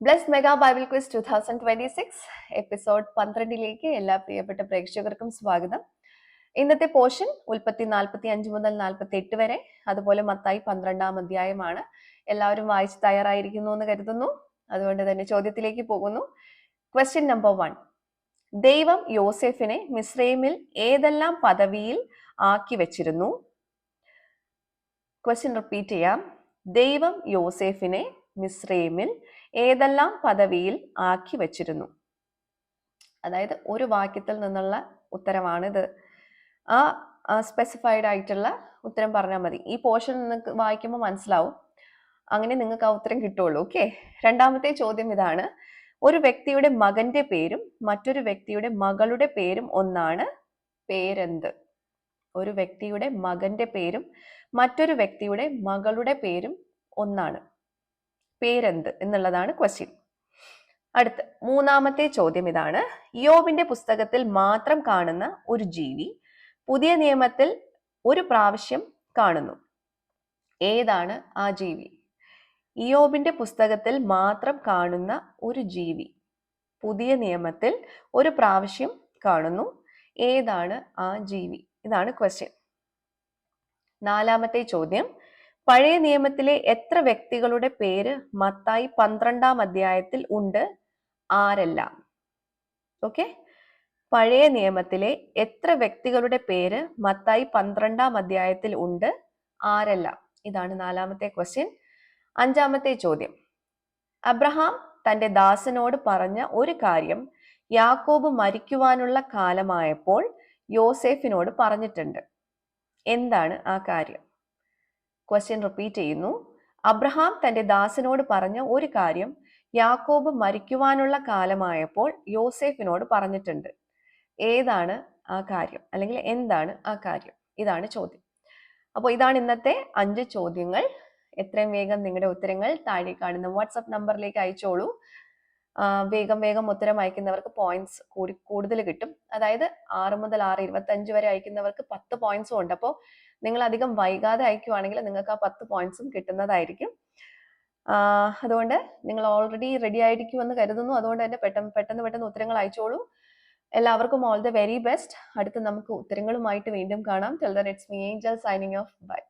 Bless mega Bible quiz two thousand twenty six episode പന്ത്രണ്ടിലേക്ക് എല്ലാ പ്രിയപ്പെട്ട പ്രേക്ഷകർക്കും സ്വാഗതം. ഇന്നത്തെ പോർഷൻ ഉൽപ്പത്തി നാൽപ്പത്തി അഞ്ച് മുതൽ നാൽപ്പത്തി എട്ട് വരെ അതുപോലെ മത്തായി പന്ത്രണ്ടാം അധ്യായമാണ്. എല്ലാവരും വായിച്ച് തയ്യാറായിരിക്കുന്നു എന്ന് കരുതുന്നു. അതുകൊണ്ട് തന്നെ ചോദ്യത്തിലേക്ക് പോകുന്നു. ക്വസ്റ്റ്യൻ നമ്പർ വൺ ദൈവം യോസെഫിനെ മിസ്രൈമിൽ ഏതെല്ലാം പദവിയിൽ ആക്കി വെച്ചിരുന്നു? ക്വസ്റ്റ്യൻ റിപ്പീറ്റ് ചെയ്യാം. ദൈവം യോസെഫിനെ മിസ്രൈമിൽ ഏതെല്ലാം പദവിയിൽ ആക്കി വച്ചിരുന്നു? അതായത് ഒരു വാക്യത്തിൽ നിന്നുള്ള ഉത്തരമാണിത്. ആ സ്പെസിഫൈഡ് ആയിട്ടുള്ള ഉത്തരം പറഞ്ഞാൽ മതി. ഈ പോർഷൻ നിങ്ങൾക്ക് വായിക്കുമ്പോൾ മനസ്സിലാവും. അങ്ങനെ നിങ്ങൾക്ക് ആ ഉത്തരം കിട്ടുള്ളൂ ഓക്കെ രണ്ടാമത്തെ ചോദ്യം ഇതാണ്. ഒരു വ്യക്തിയുടെ മകന്റെ പേരും മറ്റൊരു വ്യക്തിയുടെ മകളുടെ പേരും ഒന്നാണ് പേരെന്ത്? ഒരു വ്യക്തിയുടെ മകന്റെ പേരും മറ്റൊരു വ്യക്തിയുടെ മകളുടെ പേരും ഒന്നാണ്. പേരെന്ത് എന്നുള്ളതാണ് ക്വസ്റ്റ്യൻ അടുത്ത് മൂന്നാമത്തെ ചോദ്യം ഇതാണ്. യോബിന്റെ പുസ്തകത്തിൽ മാത്രം കാണുന്ന ഒരു ജീവി പുതിയ നിയമത്തിൽ ഒരു പ്രാവശ്യം കാണുന്നു. ഏതാണ് ആ ജീവി? ഇയോബിന്റെ പുസ്തകത്തിൽ മാത്രം കാണുന്ന ഒരു ജീവി പുതിയ നിയമത്തിൽ ഒരു പ്രാവശ്യം കാണുന്നു. ഏതാണ് ആ ജീവി? ഇതാണ് ക്വസ്റ്റ്യൻ നാലാമത്തെ ചോദ്യം. പഴയ നിയമത്തിലെ എത്ര വ്യക്തികളുടെ പേര് മത്തായി പന്ത്രണ്ടാം അധ്യായത്തിൽ ഉണ്ട്? ആരെല്ലാം. ഓക്കെ? പഴയ നിയമത്തിലെ എത്ര വ്യക്തികളുടെ പേര് മത്തായി പന്ത്രണ്ടാം അധ്യായത്തിൽ ഉണ്ട്? ആരെല്ലാം. ഇതാണ് നാലാമത്തെ ക്വസ്റ്റ്യൻ അഞ്ചാമത്തെ ചോദ്യം. അബ്രഹാം തന്റെ ദാസനോട് പറഞ്ഞ ഒരു കാര്യം യാക്കോബ് മരിക്കുവാനുള്ള കാലമായപ്പോൾ യോസേഫിനോട് പറഞ്ഞിട്ടുണ്ട്. എന്താണ് ആ കാര്യം? ക്വസ്റ്റ്യൻ റിപ്പീറ്റ് ചെയ്യുന്നു. അബ്രഹാം തന്റെ ദാസനോട് പറഞ്ഞ ഒരു കാര്യം യാക്കോബ് മരിക്കുവാനുള്ള കാലമായപ്പോൾ യോസേഫിനോട് പറഞ്ഞിട്ടുണ്ട്. ഏതാണ് ആ കാര്യം? അല്ലെങ്കിൽ എന്താണ് ആ കാര്യം? ഇതാണ് ചോദ്യം. അപ്പോൾ ഇതാണ് ഇന്നത്തെ അഞ്ച് ചോദ്യങ്ങൾ. എത്രയും വേഗം നിങ്ങളുടെ ഉത്തരങ്ങൾ താഴെ കാണുന്ന വാട്സപ്പ് നമ്പറിലേക്ക് അയച്ചോളൂ. വേഗം വേഗം ഉത്തരം അയക്കുന്നവർക്ക് പോയിന്റ്സ് കൂടി കൂടുതൽ കിട്ടും. അതായത് ആറ് മുതൽ ആറ് ഇരുപത്തി അഞ്ച് വരെ അയക്കുന്നവർക്ക് പത്ത് പോയിന്റ്സും ഉണ്ട്. അപ്പോൾ നിങ്ങൾ അധികം വൈകാതെ അയക്കുവാണെങ്കിൽ നിങ്ങൾക്ക് ആ പത്ത് പോയിന്റ്സും കിട്ടുന്നതായിരിക്കും. അതുകൊണ്ട് നിങ്ങൾ ഓൾറെഡി റെഡി ആയിരിക്കുമെന്ന് കരുതുന്നു. അതുകൊണ്ട് തന്നെ പെട്ടെന്ന് പെട്ടെന്ന് പെട്ടെന്ന് ഉത്തരങ്ങൾ അയച്ചോളൂ. എല്ലാവർക്കും ഓൾ ദ വെരി ബെസ്റ്റ് അടുത്ത് നമുക്ക് ഉത്തരങ്ങളുമായിട്ട് വീണ്ടും കാണാം. Tell the it's me angel signing off bye